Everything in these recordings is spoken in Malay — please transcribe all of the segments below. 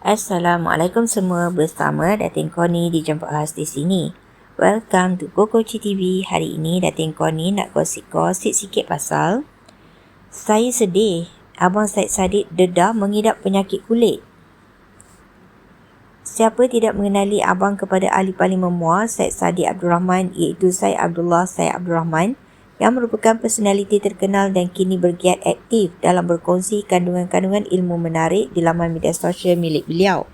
Assalamualaikum semua bersama Datin Koni di Jemput di sini. Welcome to Kokoci TV. Hari ini Datin Koni nak gosip-gosip sikit pasal saya sedih Abang Said Sadid dedah mengidap penyakit kulit. Siapa tidak mengenali abang kepada ahli parlimen Muar Said Sadid Abdul Rahman iaitu Said Abdullah Said Abdul Rahman yang merupakan personaliti terkenal dan kini bergiat aktif dalam berkongsi kandungan-kandungan ilmu menarik di laman media sosial milik beliau.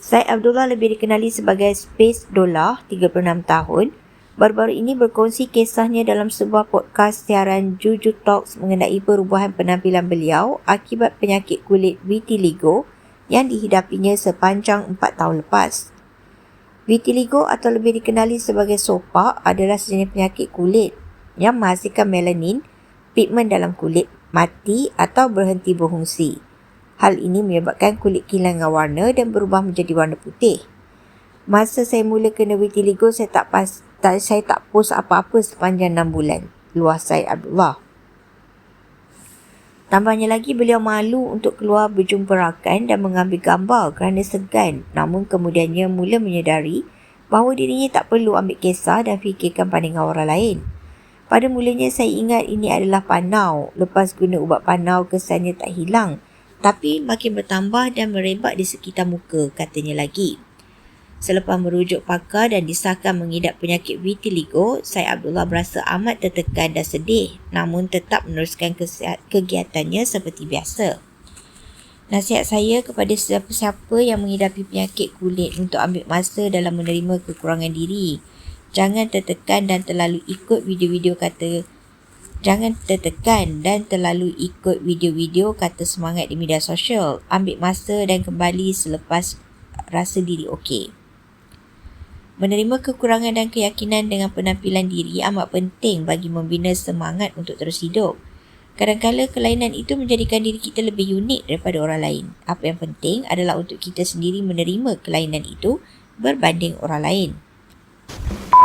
Syed Abdullah lebih dikenali sebagai Space Dollar, 36 tahun. Baru-baru ini berkongsi kisahnya dalam sebuah podcast siaran Juju Talks mengenai perubahan penampilan beliau akibat penyakit kulit vitiligo yang dihidapinya sepanjang 4 tahun lepas. Vitiligo atau lebih dikenali sebagai sopak adalah sejenis penyakit kulit yang menghasilkan melanin, pigmen dalam kulit, mati atau berhenti berfungsi. Hal ini menyebabkan kulit kehilangan warna dan berubah menjadi warna putih. Masa saya mula kena vitiligo, saya tak pas, tak, saya tak post apa-apa sepanjang 6 bulan. Luas saya Abdullah. Tambahnya lagi, beliau malu untuk keluar berjumpa rakan dan mengambil gambar kerana segan. Namun kemudiannya mula menyedari bahawa dirinya tak perlu ambil kisah dan fikirkan pandangan orang lain. Pada mulanya saya ingat ini adalah panau. Lepas guna ubat panau kesannya tak hilang. Tapi makin bertambah dan merebak di sekitar muka katanya lagi. Selepas merujuk pakar dan disahkan mengidap penyakit vitiligo, saya Abdullah berasa amat tertekan dan sedih namun tetap meneruskan kegiatannya seperti biasa. Nasihat saya kepada siapa-siapa yang mengidapi penyakit kulit untuk ambil masa dalam menerima kekurangan diri jangan tertekan dan terlalu ikut video-video kata jangan tertekan dan terlalu ikut video-video kata semangat di media sosial ambil masa dan kembali selepas rasa diri okey Menerima kekurangan dan keyakinan dengan penampilan diri amat penting bagi membina semangat untuk terus hidup. Kadang-kadang kelainan itu menjadikan diri kita lebih unik daripada orang lain. Apa yang penting adalah untuk kita sendiri menerima kelainan itu berbanding orang lain.